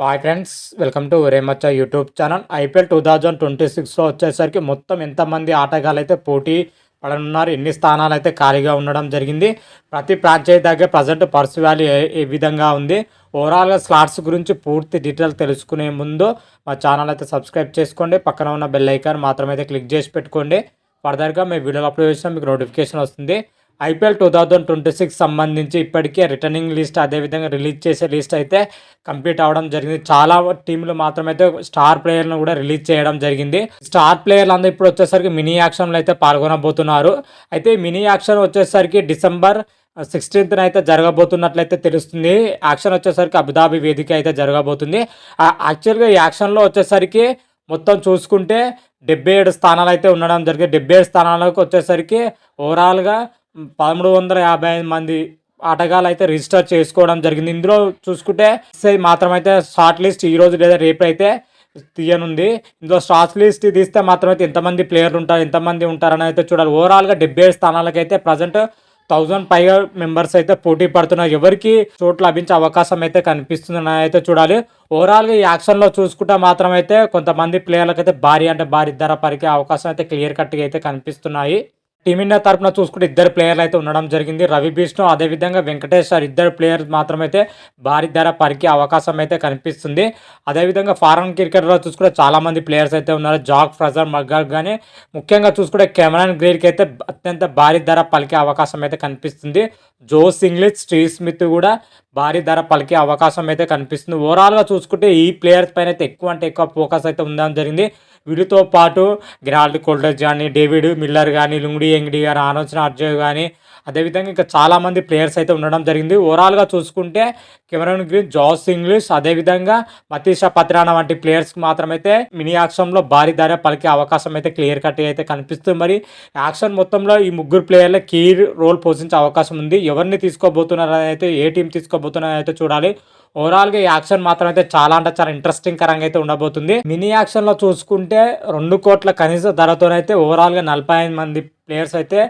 Hi friends welcome to రేమచ్చ YouTube channel IPL two thousand twenty సిక్స్లో వచ్చేసరికి మొత్తం ఎంతమంది ఆటగాళ్ళు అయితే పోటీ పడనున్నారు ఎన్ని స్థానాలు అయితే ఖాళీగా ఉండడం జరిగింది ప్రతి ఫ్రాంచైజీ దగ్గర ప్రజెంట్ పర్స్ వాల్యూ ఏ ఏ విధంగా ఉంది ఓవరాల్గా స్లాట్స్ గురించి పూర్తి డీటెయిల్ తెలుసుకునే ముందు మా ఛానల్ అయితే సబ్స్క్రైబ్ చేసుకోండి పక్కన ఉన్న బెల్ ఐకాన్ మాత్రమైతే క్లిక్ చేసి పెట్టుకోండి. ఫర్దర్గా మీ వీడియోలు అప్లోడ్ చేసినా మీకు నోటిఫికేషన్ వస్తుంది. IPL two thousand twenty six సంబంధించి ఇప్పటికే రిటర్నింగ్ లిస్ట్ అదేవిధంగా రిలీజ్ చేసే లిస్ట్ అయితే కంప్లీట్ అవ్వడం జరిగింది. చాలా టీంలు మాత్రమైతే స్టార్ ప్లేయర్లను కూడా రిలీజ్ చేయడం జరిగింది. స్టార్ ప్లేయర్లు అందరూ ఇప్పుడు వచ్చేసరికి మినీ యాక్షన్లు అయితే పాల్గొనబోతున్నారు. అయితే మినీ యాక్షన్ వచ్చేసరికి డిసెంబర్ సిక్స్టీన్త్న అయితే జరగబోతున్నట్లయితే తెలుస్తుంది. యాక్షన్ వచ్చేసరికి అబుదాబి వేదిక అయితే జరగబోతుంది. యాక్చువల్గా ఈ యాక్షన్లో వచ్చేసరికి మొత్తం చూసుకుంటే డెబ్బై ఏడు స్థానాలు అయితే ఉండడం జరిగింది. డెబ్బై ఏడు స్థానాలకు వచ్చేసరికి ఓవరాల్గా పదమూడు వందల యాభై ఐదు మంది ఆటగాళ్ళు అయితే రిజిస్టర్ చేసుకోవడం జరిగింది. ఇందులో చూసుకుంటే మాత్రమైతే షార్ట్ లిస్ట్ ఈ రోజు లేదా రేపు అయితే తీయనుంది. ఇందులో షార్ట్ లిస్ట్ తీస్తే మాత్రం అయితే ఎంతమంది ప్లేయర్లు ఉంటారు ఎంతమంది ఉంటారని అయితే చూడాలి. ఓవరాల్గా డెబ్బై ఏడు స్థానాలకైతే ప్రజెంట్ థౌజండ్ పైగా మెంబర్స్ అయితే పోటీ పడుతున్నారు. ఎవరికి చోటు లభించే అవకాశం అయితే కనిపిస్తుందని అయితే చూడాలి. ఓవరాల్గా ఈ యాక్షన్లో చూసుకుంటే మాత్రం అయితే కొంతమంది ప్లేయర్లకు అయితే భారీ అంటే భారీ ధర పరికే అవకాశం అయితే క్లియర్ కట్గా అయితే కనిపిస్తున్నాయి. టీమిండియా తరఫున చూసుకుంటే ఇద్దరు ప్లేయర్లు అయితే ఉండడం జరిగింది. రవి బిష్ణు అదేవిధంగా వెంకటేశ్వర్ ఇద్దరు ప్లేయర్స్ మాత్రమైతే భారీ ధర పరికే అవకాశం అయితే కనిపిస్తుంది. అదేవిధంగా ఫారెన్ క్రికెట్లో చూసుకుంటే చాలామంది ప్లేయర్స్ అయితే ఉన్నారు. జాక్ ఫ్రజర్ మగ్గర్ కానీ ముఖ్యంగా చూసుకుంటే కెమెరాన్ గ్రేడ్కి అయితే అత్యంత భారీ ధర పలికే అవకాశం అయితే కనిపిస్తుంది. జోస్ ఇంగ్లీష్ స్టీవ్ స్మిత్ కూడా భారీ ధర పలికే అవకాశం అయితే కనిపిస్తుంది. ఓవరాల్గా చూసుకుంటే ఈ ప్లేయర్స్ పైన అయితే ఎక్కువ అంటే ఎక్కువ ఫోకస్ అయితే ఉండడం జరిగింది. వీటితో పాటు గ్రాల్డ్ కోల్డర్ కానీ డేవిడ్ మిల్లర్ కానీ లుంగ్డి ఎంగిడి కానీ ఆలోచన అర్జయ్ కానీ అదేవిధంగా ఇంకా చాలామంది ప్లేయర్స్ అయితే ఉండడం జరిగింది. ఓవరాల్గా చూసుకుంటే కెమెరాన్ గ్రీన్ జాస్ ఇంగ్లీష్ అదేవిధంగా మతీషా పత్రాన వంటి ప్లేయర్స్కి మాత్రమైతే మినీ యాక్షన్లో భారీ ధర పలికే అవకాశం అయితే క్లియర్ కట్ అయితే కనిపిస్తుంది. మరి యాక్షన్ మొత్తంలో ఈ ముగ్గురు ప్లేయర్ల కీ రోల్ పోషించే అవకాశం ఉంది. ఎవరిని తీసుకోబోతున్నారని అయితే ఏ టీం తీసుకోబోతున్నారని అయితే చూడాలి. ఓవరాల్గా ఈ యాక్షన్ మాత్రం అయితే చాలా అంటే చాలా ఇంట్రెస్టింగ్ కరంగా అయితే ఉండబోతుంది. మినీ యాక్షన్లో చూసుకుంటే రెండు కోట్ల కనీస ధరతోనైతే ఓవరాల్గా నలభై ఐదు మంది ప్లేయర్స్ అయితే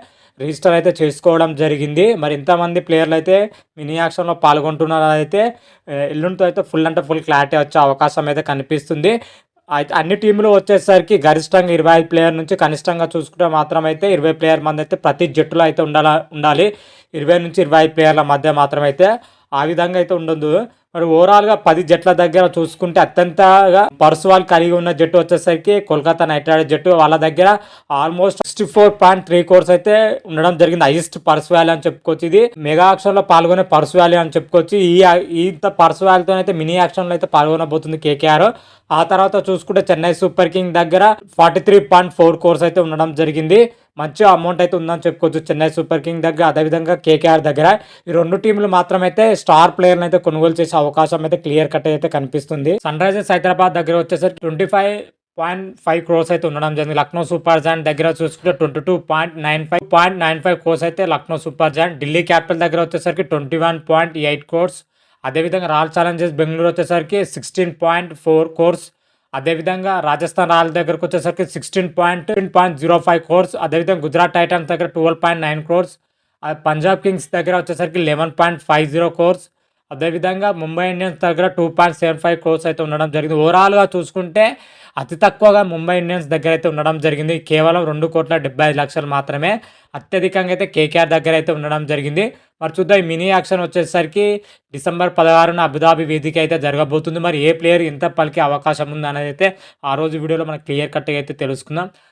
రిజిస్టర్ అయితే చేసుకోవడం జరిగింది. మరి ఇంతమంది ప్లేయర్లు అయితే మినీ యాక్షన్లో పాల్గొంటున్నారు అయితే ఎల్లుండితో అయితే ఫుల్ అంటే ఫుల్ క్లారిటీ వచ్చే అవకాశం అయితే కనిపిస్తుంది. అయితే అన్ని టీంలు వచ్చేసరికి గరిష్టంగా ఇరవై ఐదు ప్లేయర్ నుంచి కనిష్టంగా చూసుకుంటే మాత్రం అయితే ఇరవై ప్లేయర్ మంది అయితే ప్రతి జట్టులో అయితే ఉండాల ఉండాలి. ఇరవై నుంచి ఇరవై ఐదు ప్లేయర్ల మధ్య మాత్రమైతే ఆ విధంగా అయితే ఉండదు. మరి ఓవరాల్గా పది జట్ల దగ్గర చూసుకుంటే అత్యంతగా పర్సువాల్ కలిగి ఉన్న జట్టు వచ్చేసరికి కోల్కతా నైట్ రైడర్స్ జట్టు వాళ్ళ దగ్గర almost sixty four point three crores అయితే ఉండడం జరిగింది. హైయెస్ట్ పర్స్ వ్యాలీ అని చెప్పుకోవచ్చు. ఇది మెగా యాక్షన్లో పాల్గొనే పర్స్ వ్యాలీ అని చెప్పుకోవచ్చు. ఈ ఇంత పర్స్ వ్యాలీతో అయితే మినీ యాక్షన్లో అయితే పాల్గొనబోతుంది కేకేఆర్. ఆ తర్వాత చూసుకుంటే చెన్నై సూపర్ కింగ్ దగ్గర forty three point four crores అయితే ఉండడం జరిగింది. మంచి అమౌంట్ అయితే ఉందని చెప్పుకోవచ్చు. చెన్నై సూపర్ కింగ్ దగ్గర అదేవిధంగా కేకేఆర్ దగ్గర. ఈ రెండు టీంలు మాత్రమైతే స్టార్ ప్లేయర్ని అయితే కొనుగోలు చేసే అవకాశం అయితే క్లియర్ కట్ అయితే కనిపిస్తుంది. సన్ రైజర్స్ హైదరాబాద్ దగ్గర వచ్చేసరికి twenty five point five crores అయితే ఉండడం జరిగింది. లక్నో సూపర్ జాయింట్ దగ్గర చూసుకుంటే twenty two point nine five point nine five crores అయితే Lucknow Super Giant Delhi Capital దగ్గర వచ్చేసరికి twenty one point eight crores అదేవిధంగా రాయల్ ఛాలెంజర్స్ బెంగళూరు వచ్చేసరికి సిక్స్టీన్ పాయింట్ ఫోర్ కోర్స్ అదేవిధంగా రాజస్థాన్ రాయల్ దగ్గరకు వచ్చేసరికి sixteen point point zero five crores అదేవిధంగా Gujarat Titans దగ్గర twelve point nine crores Punjab Kings దగ్గర వచ్చేసరికి eleven point five zero crores అదేవిధంగా ముంబై ఇండియన్స్ దగ్గర two point seven five crores అయితే ఉండడం జరిగింది. ఓవరాల్గా చూసుకుంటే అతి తక్కువగా ముంబై ఇండియన్స్ దగ్గర అయితే ఉండడం జరిగింది. కేవలం రెండు కోట్ల డెబ్బై ఐదు లక్షలు మాత్రమే అత్యధికంగా అయితే కేకేఆర్ దగ్గర అయితే ఉండడం జరిగింది. మరి చూద్దాం ఈ మినీ యాక్షన్ వచ్చేసరికి డిసెంబర్ పదహారున అబుదాబి వేదిక అయితే జరగబోతుంది. మరి ఏ ప్లేయర్ ఎంత పలికే అవకాశం ఉంది అనేది అయితే ఆ రోజు వీడియోలో మనకు క్లియర్ కట్గా అయితే తెలుసుకుందాం.